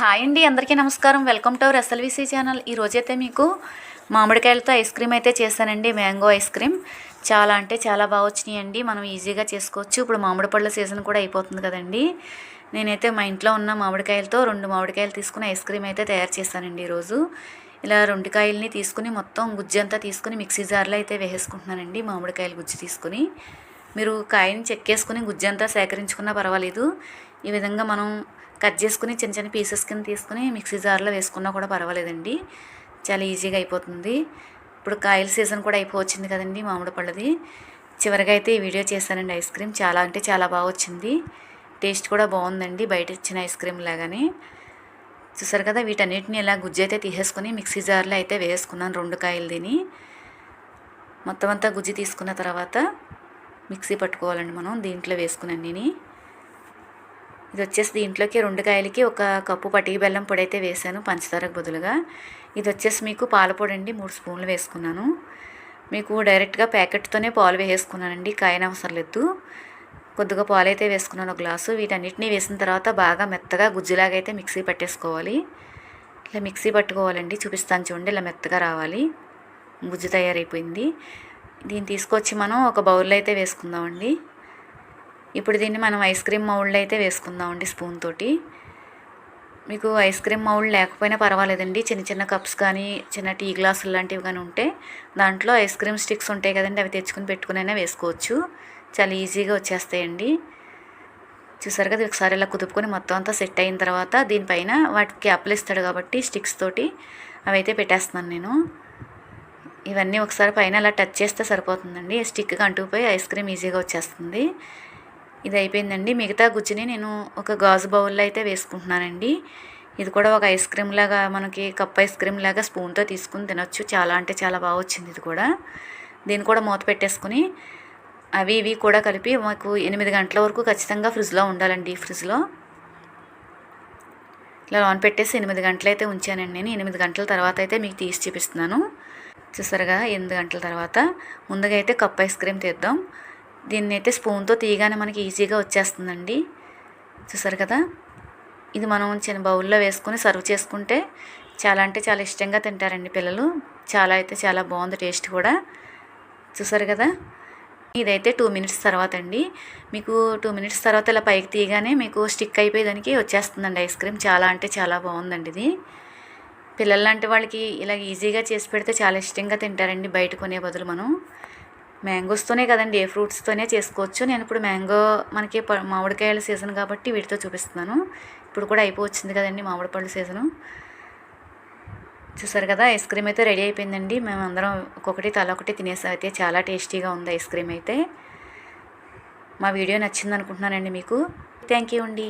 Hi అండి అందరికీ నమస్కారం. Welcome to our SLVC channel. ఈ రోజైతే మీకు మామిడికాయలతో ఐస్ క్రీమ్ అయితే చేశానండి మ్యాంగో ఐస్ క్రీమ్. చాలా అంటే చాలా బాగా వచ్చినాయండి. మనం ఈజీగా చేసుకోవచ్చు. ఇప్పుడు మామిడి పళ్ళ సీజన్ కూడా అయిపోతుంది కదండి. నేనైతే మా ఇంట్లో ఉన్న మామిడికాయలతో రెండు మామిడికాయలు తీసుకుని ఐస్ క్రీమ్ అయితే తయారు చేశానండి ఈరోజు. ఇలా రెండు కాయల్ని తీసుకుని మొత్తం గుజ్జు అంతా తీసుకుని మిక్సీ జార్లో అయితే వేసేసుకుంటున్నానండి మామిడికాయలు గుజ్జు తీసుకుని. మీరు కాయని చెక్కేసుకుని గుజ్జంతా సేకరించుకున్నా పర్వాలేదు. ఈ విధంగా మనం కట్ చేసుకుని చిన్న చిన్న పీసెస్ కింద తీసుకుని మిక్సీ జార్లో వేసుకున్నా కూడా పర్వాలేదండి. చాలా ఈజీగా అయిపోతుంది. ఇప్పుడు కాయల సీజన్ కూడా అయిపోవచ్చింది కదండి మామిడి పళ్ళది. చివరిగా అయితే ఈ వీడియో చేశానండి ఐస్ క్రీమ్. చాలా అంటే చాలా బాగా వచ్చింది. టేస్ట్ కూడా బాగుందండి బయట ఇచ్చిన ఐస్ క్రీమ్ లాగానే. చూసారు కదా వీటన్నిటిని ఇలా గుజ్జు అయితే తీసేసుకొని మిక్సీ జార్లో అయితే వేసుకున్నాను రెండు కాయలు తిని మొత్తం అంతా గుజ్జు తీసుకున్న తర్వాత మిక్సీ పట్టుకోవాలండి మనం దీంట్లో వేసుకున్నాను నేను ఇది వచ్చేసి దీంట్లోకి రెండు కాయలకి ఒక కప్పు పటికి బెల్లం పొడి అయితే వేసాను పంచదారకు బదులుగా. ఇది వచ్చేసి మీకు పాలపొడి అండి మూడు స్పూన్లు వేసుకున్నాను. మీకు డైరెక్ట్గా ప్యాకెట్తోనే పాలు వేసేసుకున్నానండి కాయన అవసరం లేదు. కొద్దిగా పాలు అయితే వేసుకున్నాను ఒక గ్లాసు. వీటన్నిటిని వేసిన తర్వాత బాగా మెత్తగా గుజ్జులాగా అయితే మిక్సీ పట్టేసుకోవాలి. ఇలా మిక్సీ పట్టుకోవాలండి చూపిస్తాను చూడండి ఇలా మెత్తగా రావాలి. గుజ్జు తయారైపోయింది. దీన్ని తీసుకొచ్చి మనం ఒక బౌల్లో అయితే వేసుకుందామండి. ఇప్పుడు దీన్ని మనం ఐస్ క్రీమ్ మౌల్డ్ అయితే వేసుకుందామండి స్పూన్ తోటి. మీకు ఐస్ క్రీమ్ మౌల్డ్ లేకపోయినా పర్వాలేదండి. చిన్న చిన్న కప్స్ కానీ చిన్న టీ గ్లాసులు లాంటివి కానీ ఉంటే దాంట్లో ఐస్ క్రీమ్ స్టిక్స్ ఉంటాయి కదండి అవి తెచ్చుకుని పెట్టుకునైనా వేసుకోవచ్చు. చాలా ఈజీగా వచ్చేస్తాయండి. చూసారు కదా ఒకసారి ఇలా కుదుపుకొని మొత్తం అంతా సెట్ అయిన తర్వాత దీనిపైన వాటికి క్యాప్లు ఇస్తాడు కాబట్టి స్టిక్స్ తోటి అవి అయితే పెట్టేస్తున్నాను నేను. ఇవన్నీ ఒకసారి పైన అలా టచ్ చేస్తే సరిపోతుందండి. స్టిక్ అంటుకుపోయి ఐస్ క్రీమ్ ఈజీగా వచ్చేస్తుంది. ఇది అయిపోయిందండి మిగతా గుజ్జుని నేను ఒక గాజు బౌల్లో అయితే వేసుకుంటున్నానండి. ఇది కూడా ఒక ఐస్ క్రీమ్ లాగా మనకి కప్ ఐస్ క్రీమ్ లాగా స్పూన్తో తీసుకుని తినొచ్చు. చాలా అంటే చాలా బాగా వచ్చింది ఇది కూడా. దీన్ని కూడా మూత పెట్టేసుకుని అవి ఇవి కూడా కలిపి మాకు ఎనిమిది గంటల వరకు ఖచ్చితంగా ఫ్రిడ్జ్లో ఉండాలండి ఫ్రిడ్జ్లో. ఇలా ఆన్ పెట్టేసి ఎనిమిది గంటలైతే ఉంచానండి నేను. ఎనిమిది గంటల తర్వాత అయితే మీకు తీసి చూపిస్తున్నాను. చూసారుగా ఎనిమిది గంటల తర్వాత. ముందుగా అయితే కప్ ఐస్ క్రీమ్ తీద్దాం. దీన్ని అయితే స్పూన్తో తీయగానే మనకి ఈజీగా వచ్చేస్తుందండి. చూసారు కదా? ఇది మనం చిన్న బౌల్లో వేసుకొని సర్వ్ చేసుకుంటే చాలా అంటే చాలా ఇష్టంగా తింటారండి పిల్లలు. చాలా అయితే చాలా బాగుంది టేస్ట్ కూడా. చూసారు కదా? ఇదైతే టూ మినిట్స్ తర్వాత అండి. మీకు టూ మినిట్స్ తర్వాత ఇలా పైకి తీయగానే మీకు స్టిక్ అయిపోయేదానికి వచ్చేస్తుందండి ఐస్ క్రీమ్. చాలా అంటే చాలా బాగుందండి ఇది. పిల్లలు లాంటి వాళ్ళకి ఇలా ఈజీగా చేసి పెడితే చాలా ఇష్టంగా తింటారండి బయట కొనే బదులు మనం. మ్యాంగోస్తోనే కదండి ఏ ఫ్రూట్స్తోనే చేసుకోవచ్చు. నేను ఇప్పుడు మ్యాంగో మనకి మామిడికాయల సీజన్ కాబట్టి వీటితో చూపిస్తున్నాను. ఇప్పుడు కూడా అయిపోవచ్చింది కదండి మామిడి పళ్ళు సీజను. చూసారు కదా ఐస్ క్రీమ్ అయితే రెడీ అయిపోయిందండి. మేము అందరం ఒక్కొక్కటి తల ఒకటి తినేసాం అయితే చాలా టేస్టీగా ఉంది ఐస్ క్రీమ్ అయితే. మా వీడియో నచ్చింది అనుకుంటున్నానండి మీకు. థ్యాంక్ యూ అండి.